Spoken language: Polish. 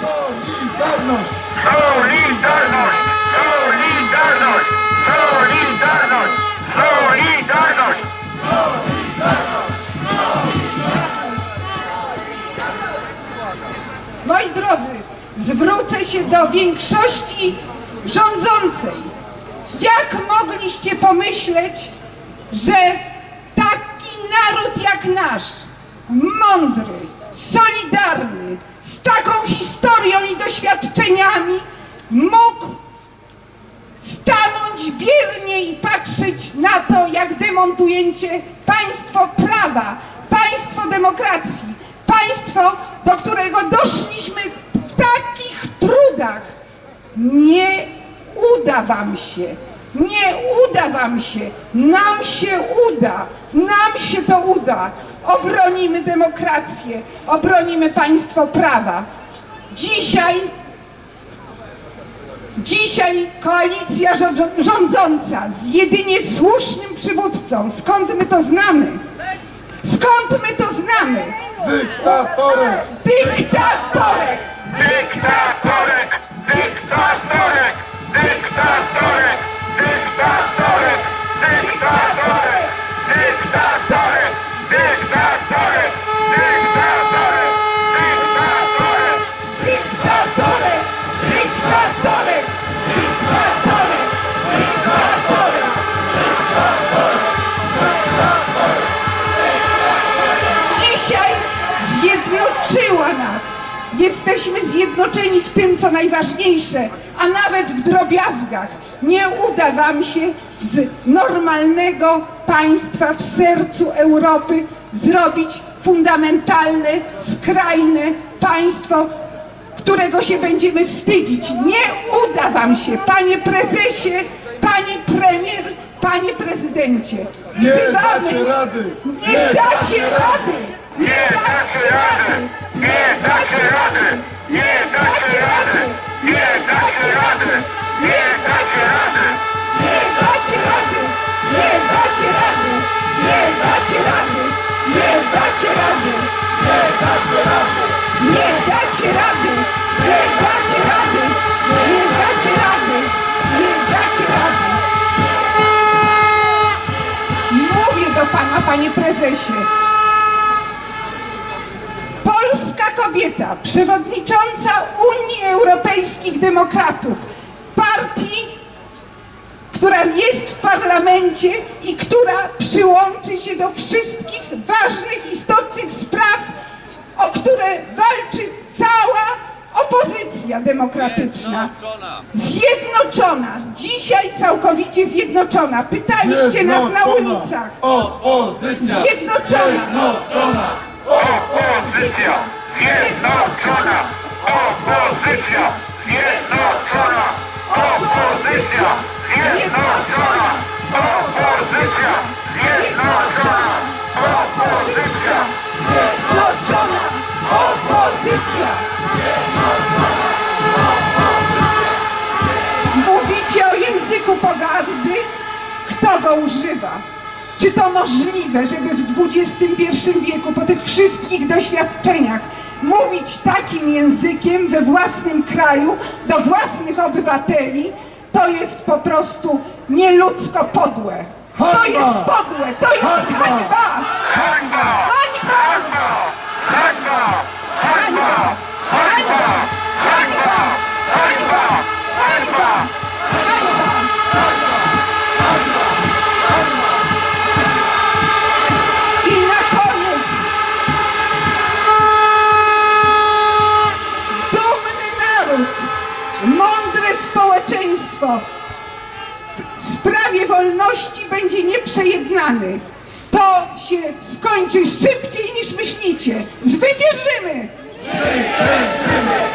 Solidarność! Solidarność! Solidarność! Solidarność! Solidarność! Moi drodzy, zwrócę się do większości rządzącej. Jak mogliście pomyśleć, że taki naród jak nasz, mądry, solidarny, z taką historią i doświadczeniami, mógł stanąć biernie i patrzeć na to, jak demontujecie państwo prawa, państwo demokracji, państwo, do którego doszliśmy w takich trudach. Nie uda wam się, nie uda wam się, nam się uda, nam się to uda. Obronimy demokrację, obronimy państwo prawa. Dzisiaj Dzisiaj koalicja rządząca z jedynie słusznym przywódcą, skąd my to znamy? Skąd my to znamy? Dyktatorek! Dyktatorek! Dyktatorek! Dyktatorek! Jesteśmy zjednoczeni w tym, co najważniejsze, a nawet w drobiazgach. Nie uda wam się z normalnego państwa w sercu Europy zrobić fundamentalne, skrajne państwo, którego się będziemy wstydzić. Nie uda wam się, panie prezesie, panie premier, panie prezydencie. Nie dacie rady! Nie dacie rady! Dacie rady! Nie dacie rady! Nie dacie rady! Nie dacie rady! Nie dacie rady! Nie dacie rady! Mówię do pana, panie prezesie. Polska kobieta, przewodnicząca Unii Europejskich Demokratów, partii, która jest w parlamencie i która przyłączy się do wszystkich ważnych, demokratyczna. Zjednoczona, dzisiaj całkowicie zjednoczona. Pytaliście nas na ulicach. Opozycja! Zjednoczona. Zjednoczona! Opozycja! Zjednoczona! Opozycja! Zjednoczona! Opozycja! Zjednoczona! Opozycja! Go używa? Czy to możliwe, żeby w XXI wieku, po tych wszystkich doświadczeniach, mówić takim językiem we własnym kraju do własnych obywateli? To jest po prostu nieludzko podłe. To jest podłe, to jest! Hańba! Hańba! Hańba! Społeczeństwo w sprawie wolności będzie nieprzejednany. To się skończy szybciej niż myślicie. Zwyciężymy! Zwyciężymy!